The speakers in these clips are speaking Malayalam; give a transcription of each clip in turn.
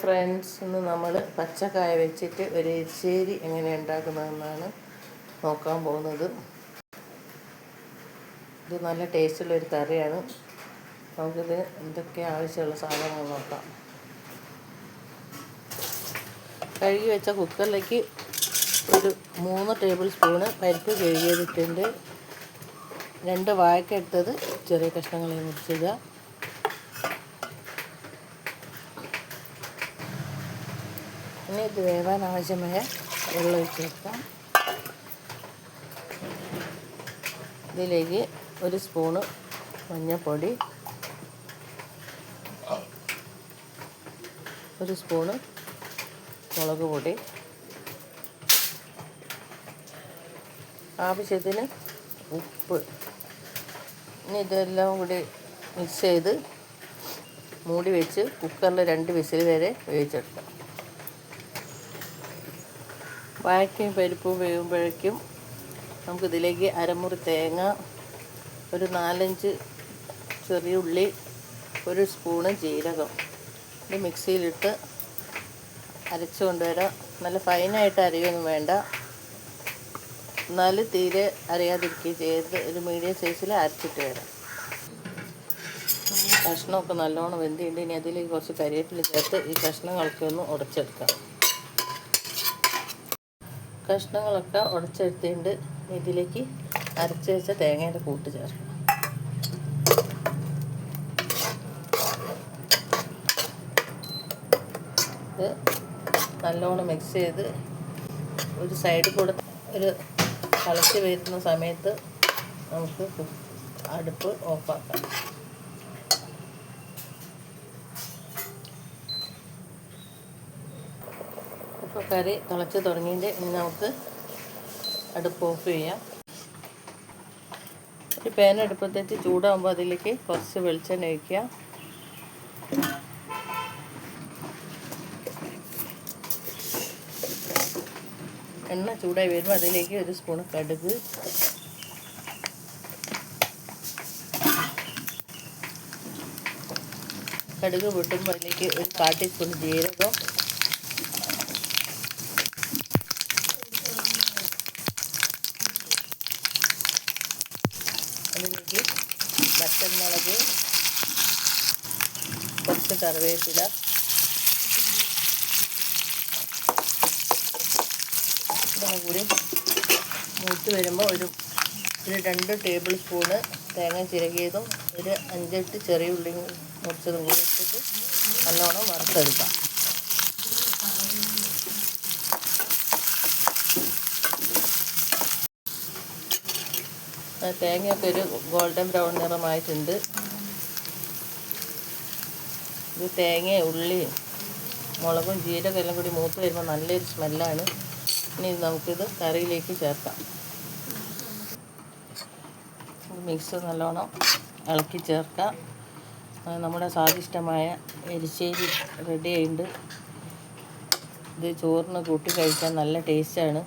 ഫ്രണ്ട്സ് ഇന്ന് നമ്മൾ പച്ചക്കായ വെച്ചിട്ട് ഒരു എരിശ്ശേരി എങ്ങനെ ഉണ്ടാക്കുന്നതെന്നാണ് നോക്കാൻ പോകുന്നത്. ഇത് നല്ല ടേസ്റ്റുള്ള ഒരു കറിയാണ്. നമുക്കിത് എന്തൊക്കെ ആവശ്യമുള്ള സാധനങ്ങൾ നോക്കാം. കഴുകി വെച്ച കുക്കറിലേക്ക് ഒരു മൂന്ന് ടേബിൾ സ്പൂണ് പരിപ്പ് കഴുകിയതിട്ടുണ്ട്. രണ്ട് വാഴക്കെടുത്തത് ചെറിയ കഷ്ണങ്ങളെ മുറിച്ചിടുക. ഇനി ഇത് വേവാൻ ആവശ്യമായ വെള്ളം ഒഴിച്ച് വെക്കാം. ഇതിലേക്ക് ഒരു സ്പൂണ് മഞ്ഞൾപ്പൊടി. ഒരു സ്പൂണ് മുളക് പൊടി. ആവശ്യത്തിന് ഉപ്പ്. ഇനി ഇതെല്ലാം കൂടി മിക്സ് ചെയ്ത് മൂടി വെച്ച് കുക്കറിൽ രണ്ട് വിസിൽ വരെ വേവിച്ചെടുക്കാം. വാഴയ്ക്കയും പരിപ്പും വേകുമ്പോഴേക്കും നമുക്കിതിലേക്ക് അരമുറി തേങ്ങ ഒരു നാലഞ്ച് ചെറിയ ഉള്ളി ഒരു സ്പൂണ് ജീരകം ഇത് മിക്സിയിലിട്ട് അരച്ചു കൊണ്ടുവരാം. നല്ല ഫൈനായിട്ട് അരയൊന്നും വേണ്ട. എന്നാൽ തീരെ അറിയാതിരിക്കുകയും ചെയ്യരുത്. ഒരു മീഡിയം സൈസിൽ അരച്ചിട്ട് വരാം. കഷ്ണമൊക്കെ നല്ലോണം വെന്തിയുണ്ട് ഇനി അതിലേക്ക് കുറച്ച് കരിയേറ്റിൽ ചേർത്ത് ഈ കഷ്ണങ്ങളൊക്കെ ഒന്ന് ഉടച്ചെടുക്കാം. കഷ്ണങ്ങളൊക്കെ ഉടച്ചെടുത്തിട്ടുണ്ട്. ഇതിലേക്ക് അരച്ച് വെച്ച തേങ്ങയുടെ കൂട്ട് ചേർക്കണം. ഇത് നല്ലോണം മിക്സ് ചെയ്ത് ഒരു സൈഡിൽ കൂടെ ഒരു തിളച്ച് വരുന്ന സമയത്ത് നമുക്ക് അടുപ്പ് ഓഫാക്കാം കറി തിളച്ച് തുടങ്ങിയിട്ട് ഇനി നമുക്ക് അടുപ്പ് ഓഫ് ചെയ്യാം. ഒരു പാൻ അടുപ്പത്തേക്ക് ചൂടാകുമ്പോൾ അതിലേക്ക് കുറച്ച് വെളിച്ചെണ്ണ ഒഴിക്കുക. എണ്ണ ചൂടായി വരുമ്പോൾ അതിലേക്ക് ഒരു സ്പൂൺ കടുക്. കടുക് പൊട്ടുമ്പോൾ അതിലേക്ക് ഒരു കാട്ടി സ്പൂൺ ജീരകം. അതിലേക്ക് വറ്റൽമുളക് കുറച്ച് കറിവേപ്പില. ഇതെല്ലാം കൂടി മൂത്ത് വരുമ്പോൾ ഒരു ഒരു രണ്ട് ടേബിൾ സ്പൂണ് തേങ്ങ ചിരകിയതും ഒരു അഞ്ചെട്ട് ചെറിയ ഉള്ളി മുറിച്ചതും കൂടി ഇട്ടിട്ട് നല്ലോണം വറുത്തെടുക്കാം. തേങ്ങയൊക്കെ ഒരു ഗോൾഡൻ ബ്രൗൺ നിറമായിട്ടുണ്ട്. ഇത് തേങ്ങ ഉള്ളി മുളകും ജീരകം എല്ലാം കൂടി മൂത്ത് വരുമ്പോൾ നല്ലൊരു സ്മെല്ലാണ്. ഇനി നമുക്കിത് കറിയിലേക്ക് ചേർക്കാം. മിക്സ് നല്ലോണം ഇളക്കി ചേർക്കാം. നമ്മുടെ സ്വാദിഷ്ടമായ എരിശ്ശേരി റെഡി ആയിട്ടുണ്ട് ഇത് ചോറിന് കൂട്ടി കഴിക്കാൻ നല്ല ടേസ്റ്റാണ്.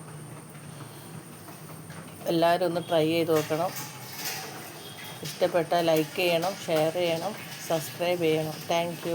എല്ലാവരും ഒന്ന് ട്രൈ ചെയ്ത് നോക്കണം. ഇഷ്ടപ്പെട്ടാൽ ലൈക്ക് ചെയ്യണം ഷെയർ ചെയ്യണം സബ്സ്ക്രൈബ് ചെയ്യണം. താങ്ക്